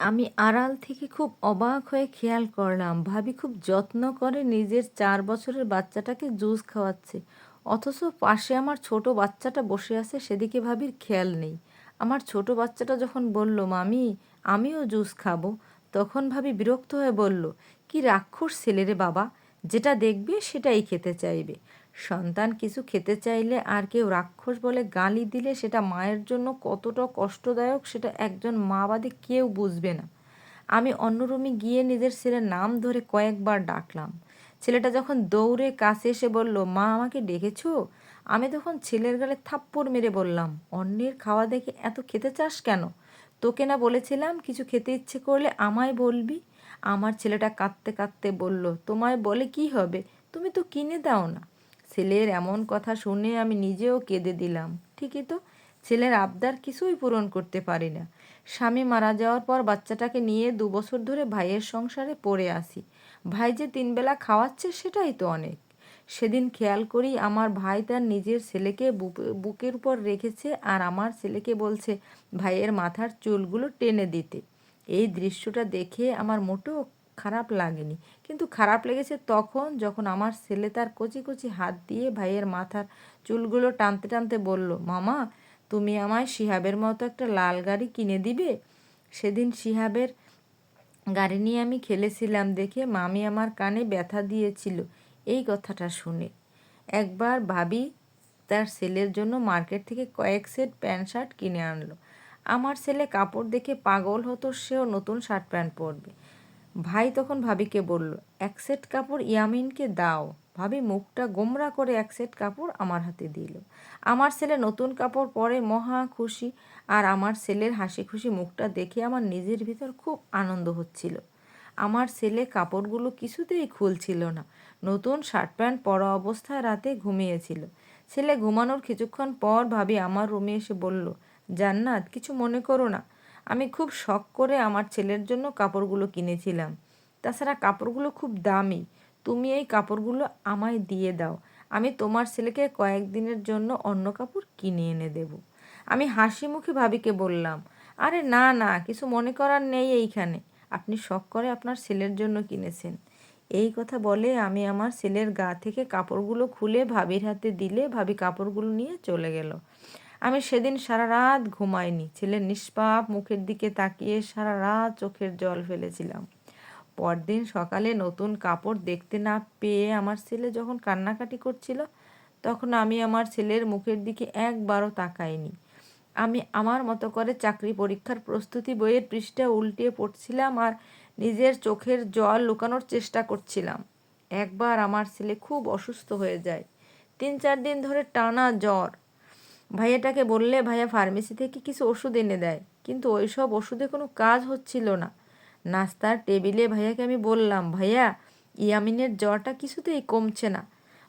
আমি আড়াল থেকে খুব অবাক হয়ে খেয়াল করলাম, ভাবি খুব যত্ন করে নিজের চার বছরের বাচ্চাটাকে জুস খাওয়াচ্ছে। অথচ পাশে আমার ছোট বাচ্চাটা বসে আছে, সেদিকে ভাবির খেয়াল নেই। আমার ছোট বাচ্চাটা যখন বলল, মামি, আমিও জুস খাব, তখন ভাবি বিরক্ত হয়ে বলল, কি রাক্ষস ছেলেরে বাবা, যেটা দেখবে সেটাই খেতে চাইবে। সন্তান কিছু খেতে চাইলে আর কেউ রাক্ষস বলে গালি দিলে সেটা মায়ের জন্য কতটা কষ্টদায়ক সেটা একজন মা বাদে কেউ বুঝবে না। আমি অন্য রুমে গিয়ে নিজের ছেলের নাম ধরে কয়েকবার ডাকলাম। ছেলেটা যখন দৌড়ে কাছে এসে বলল, মা, আমাকে ডেকেছো? আমি তখন ছেলের গালে থাপ্পড় মেরে বললাম অন্যের খাওয়া দেখে এত খেতে চাস কেন? তোকে না বলেছিলাম কিছু খেতে ইচ্ছে করলে আমায় বলবি? আমার ছেলেটা কাঁদতে কাঁদতে বলল, তোমায় বলে কি হবে? তুমি তো কিনে দাও না। ছেলের এমন কথা শুনে আমি নিজেও কেঁদে দিলাম। ঠিকই তো, ছেলের আবদার কিছুই পূরণ করতে পারি না। স্বামী মারা যাওয়ার পর বাচ্চাটাকে নিয়ে দু বছর ধরে ভাইয়ের সংসারে পড়ে আসি ভাই যে তিনবেলা খাওয়াচ্ছে সেটাই তো অনেক। সেদিন খেয়াল করি আমার ভাই তার নিজের ছেলেকে বুকের উপর রেখেছে আর আমার ছেলেকে বলছে, ভাইয়ের মাথার চুলগুলো টেনে দিতে। এই দৃশ্যটা দেখে আমার মোটেও খারাপ লাগেনি। কিন্তু খারাপ লেগেছে তখন যখন আমার ছেলে তার কচি কচি হাত দিয়ে ভাইয়ের মাথার চুলগুলো টানতে টানতে বলল, মামা, তুমি আমায় শিহাবের মতো একটা লাল গাড়ি কিনে দিবে? সেদিন শিহাবের গাড়ি নিয়ে আমি খেলেছিলাম দেখে মামি আমার কানে ব্যথা দিয়েছিল। এই কথাটা শুনে একবার ভাবি তার ছেলের জন্য মার্কেট থেকে কয়েক সেট প্যান্ট শার্ট কিনে আনলো। আমার ছেলে কাপড় দেখে পাগল হতো, সেও নতুন শার্ট প্যান্ট পরবে। ভাই তখন ভাবিকে বলল, এক সেট কাপড় ইয়ামিনকে দাও। ভাবি মুখটা গোমরা করে এক সেট কাপড় আমার হাতে দিল। আমার ছেলে নতুন কাপড় পরে মহা খুশি, আর আমার ছেলের হাসি খুশি মুখটা দেখে আমার নিজের ভিতর খুব আনন্দ হচ্ছিল। আমার ছেলে কাপড়গুলো কিছুতেই খুলছিল না, নতুন শার্ট প্যান্ট পরা অবস্থায় রাতে ঘুমিয়েছিল। ছেলে ঘুমানোর কিছুক্ষণ পর ভাবি আমার রুমে এসে বলল, জান্নাত, কিছু মনে করো না। আমি খুব শখ করে আমার ছেলের জন্য কাপড়গুলো কিনেছিলাম। তাছাড়া কাপড়গুলো খুব দামি। তুমি এই কাপড়গুলো আমায় দিয়ে দাও। আমি তোমার ছেলেকে কয়েকদিনের জন্য অন্য কাপড় কিনে এনে দেব। আমি হাসি মুখে ভাবিকে বললাম, আরে না না, কিছু মনে করার নেই এইখানে। আপনি শখ করে আপনার ছেলের জন্য কিনেছেন। এই কথা বলে আমি আমার ছেলের গা থেকে কাপড়গুলো খুলে ভাবির হাতে দিলে ভাবি কাপড়গুলো নিয়ে চলে গেল। আমি সেদিন সারা রাত ঘুমাইনি। ছেলের নিষ্পাপ মুখের দিকে তাকিয়ে সারা রাত চোখের জল ফেলেছিলাম। পরদিন সকালে নতুন কাপড় দেখতে না পেয়ে আমার ছেলে যখন কান্নাকাটি করছিল, তখন আমি আমার ছেলের মুখের দিকে একবারও তাকাইনি। আমি আমার মতো করে চাকরি পরীক্ষার প্রস্তুতি বইয়ের পৃষ্ঠা উল্টিয়ে পড়ছিলাম আর নিজের চোখের জল লুকানোর চেষ্টা করছিলাম। একবার আমার ছেলে খুব অসুস্থ হয়ে যায়। তিন চার দিন ধরে টানা জ্বর। ভাইয়াটাকে বললে, ভাইয়া ফার্মেসি থেকে কিছু ওষুধ এনে দেয়। কিন্তু ওই সব ওষুধে কোনো কাজ হচ্ছিল না। নাস্তার টেবিলে ভাইয়াকে আমি বললাম, ভাইয়া, ইয়ামিনের জ্বরটা কিছুতেই কমছে না।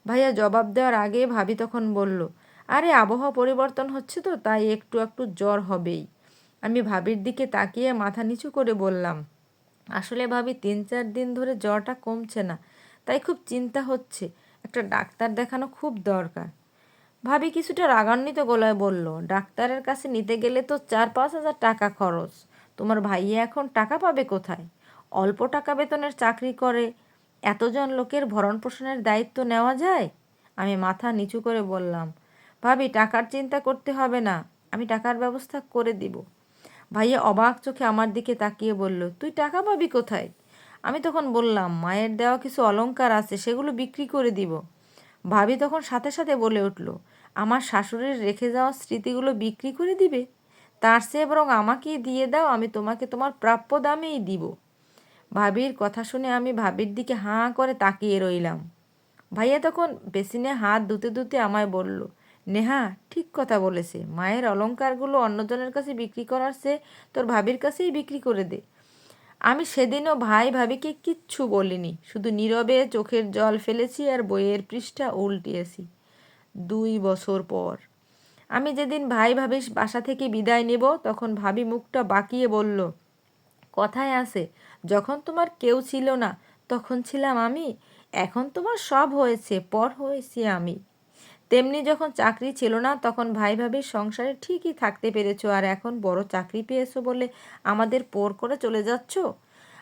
ভাইয়া জবাব দেওয়ার আগে ভাবি তখন বলল, আরে, আবহাওয়া পরিবর্তন হচ্ছে তো, তাই একটু একটু জ্বর হবেই। আমি ভাবির দিকে তাকিয়ে মাথা নিচু করে বললাম, আসলে ভাবি, তিন চার দিন ধরে জ্বরটা কমছে না, তাই খুব চিন্তা হচ্ছে। একটা ডাক্তার দেখানো খুব দরকার। ভাবি কিছুটা রাগান্বিত গলায় বলল, ডাক্তারের কাছে নিতে গেলে তো চার পাঁচ হাজার টাকা খরচ। তোমার ভাইয়া এখন টাকা পাবে কোথায়? অল্প টাকা বেতনের চাকরি করে এতজন লোকের ভরণ পোষণের দায়িত্ব নেওয়া যায়? আমি মাথা নিচু করে বললাম, ভাবি, টাকার চিন্তা করতে হবে না, আমি টাকার ব্যবস্থা করে দিব। ভাইয়া অবাক চোখে আমার দিকে তাকিয়ে বলল, তুই টাকা পাবি কোথায়? আমি তখন বললাম, মায়ের দেওয়া কিছু অলঙ্কার আছে, সেগুলো বিক্রি করে দিব। ভাবি তখন সাথে সাথে বলে উঠল আমার শাশুড়ির রেখে যাওয়া স্মৃতিগুলো বিক্রি করে দিবে? তার চেয়ে বরং আমাকেই দিয়ে দাও, আমি তোমাকে তোমার প্রাপ্য দামেই দিব। ভাবির কথা শুনে আমি ভাবির দিকে হাঁ করে তাকিয়ে রইলাম। ভাইয়া তখন বেসিনে হাত ধুতে ধুতে আমায় বলল, নেহা, ঠিক কথা বলেছে। মায়ের অলঙ্কারগুলো অন্যজনের কাছে বিক্রি করার সে তোর ভাবির কাছেই বিক্রি করে দে। আমি সেদিনও ভাই ভাবিকে কিচ্ছু বলিনি। শুধু নীরবে চোখের জল ফেলেছি আর বইয়ের পৃষ্ঠা উল্টিয়েছি। দুই বছর পর। আমি যেদিন ভাই ভাবিস বাসা থেকে বিদায় নেব, তখন ভাবি মুখটা বাঁকিয়ে বলল, কথায় আছে, যখন তোমার কেউ ছিল না, তখন ছিলাম আমি। এখন তোমার সব হয়েছে, পর হয়েছি আমি। তেমনি যখন চাকরি ছিল না, তখন ভাই ভাবির সংসারে ঠিকই থাকতে পেরেছ, আর এখন বড় চাকরি পেয়েছ বলে আমাদের পর করে চলে যাচ্ছ?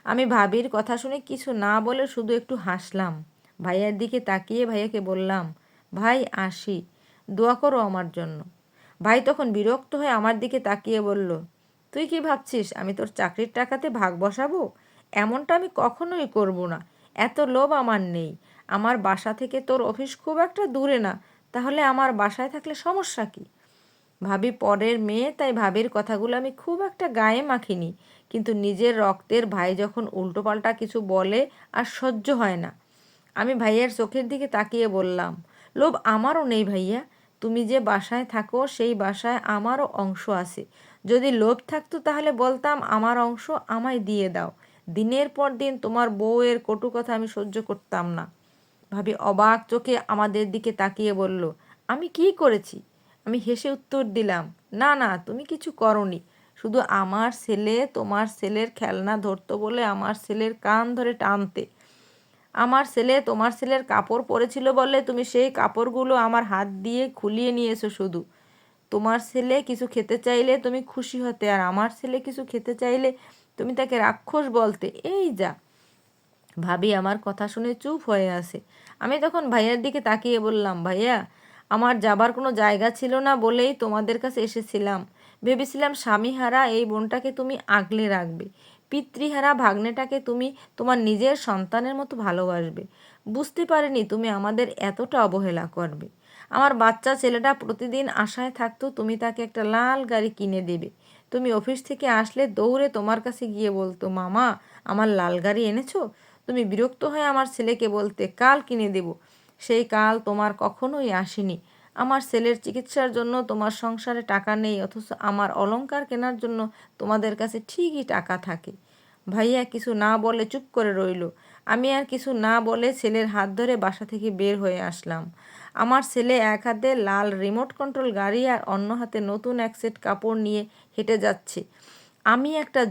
আমি ভাবির কথা শুনে কিছু না বলে শুধু একটু হাসলাম। ভাইয়ার দিকে তাকিয়ে ভাইয়াকে বললাম ভাই, আসি। দোয়া করো আমার জন্য। ভাই তখন বিরক্ত হয়ে আমার দিকে তাকিয়ে বলল, তুই কি ভাবছিস আমি তোর চাকরির টাকাতে ভাগ বসাবো? এমনটা আমি কখনোই করব না। এত লোভ আমার নেই। আমার বাসা থেকে তোর অফিস খুব একটা দূরে না। তাহলে আমার বাসায় থাকলে সমস্যা কি? ভাবি, পরের মেয়ে, তাই ভাবির কথাগুলো আমি খুব একটা গায়ে মাখিনি। কিন্তু নিজের রক্তের ভাই যখন উল্টোপাল্টা কিছু বলে আর সহ্য হয় না। আমি ভাইয়ের চোখের দিকে তাকিয়ে বললাম লোভ আমারও নেই ভাইয়া। তুমি যে বাসায় থাকো, সেই বাসায় আমারও অংশ আছে। যদি লোভ থাকতো তাহলে বলতাম, আমার অংশ আমায় দিয়ে দাও। দিনের পর দিন তোমার বউয়ের কটু কথা আমি সহ্য করতাম না। ভাবি অবাক চোখে আমাদের দিকে তাকিয়ে বলল, আমি কি করেছি? আমি হেসে উত্তর দিলাম, না না, তুমি কিছু করনি। শুধু আমার ছেলে তোমার ছেলের খেলনা ধরতো বলে আমার ছেলের কান ধরে টানতে। আমার ছেলে তোমার ছেলের কাপড় পরেছিল বলে তুমি সেই কাপড়গুলো আমার হাত দিয়ে খুলিয়ে নিয়েছো শুধু। তোমার ছেলে কিছু খেতে চাইলে তুমি খুশি হতে, আর আমার ছেলে কিছু খেতে চাইলে তুমি তাকে রাক্ষস বলতে। এই যা। ভাবি আমার কথা শুনে চুপ হয়ে আছে। আমি তখন ভাইয়ার দিকে তাকিয়ে বললাম, ভাইয়া, আমার যাবার কোনো জায়গা ছিল না বলেই তোমাদের কাছে এসেছিলাম। ভেবেছিলাম স্বামীহারা এই বোনটাকে তুমি আগলে রাখবে। পিতৃহারা ভাগ্নেটাকে তুমি তোমার নিজের সন্তানের মতো ভালোবাসবে। বুঝতে পারিনি তুমি আমাদের এতটা অবহেলা করবে। আমার বাচ্চা ছেলেটা প্রতিদিন আশায় থাকতো তুমি তাকে একটা লাল গাড়ি কিনে দেবে। তুমি অফিস থেকে আসলে দৌড়ে তোমার কাছে গিয়ে বলতো, মামা, আমার লাল গাড়ি এনেছো? তুমি বিরক্ত হয়ে আমার ছেলেকে বলতে, কাল কিনে দেব। সেই কাল তোমার কখনোই আসেনি। আমার ছেলের চিকিৎসার জন্য তোমার সংসারে টাকা নেই, অথচ আমার অলংকার কেনার জন্য তোমাদের কাছে ঠিকই টাকা থাকে। ভাইয়া কিছু না বলে চুপ করে রইল। আমি আর কিছু না বলে ছেলের হাত ধরে বাসা থেকে বের হয়ে আসলাম। আমার ছেলে এক হাতে লাল রিমোট কন্ট্রোল গাড়ি আর অন্য হাতে নতুন এক সেট কাপড় নিয়ে হেঁটে যাচ্ছে। আমি একটা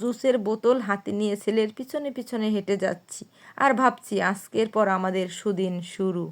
জুসের বোতল হাতে নিয়ে ছেলের পিছনে পিছনে হেঁটে যাচ্ছি। আর ভাবছি, আজকের পর আমাদের সুদিন শুরু।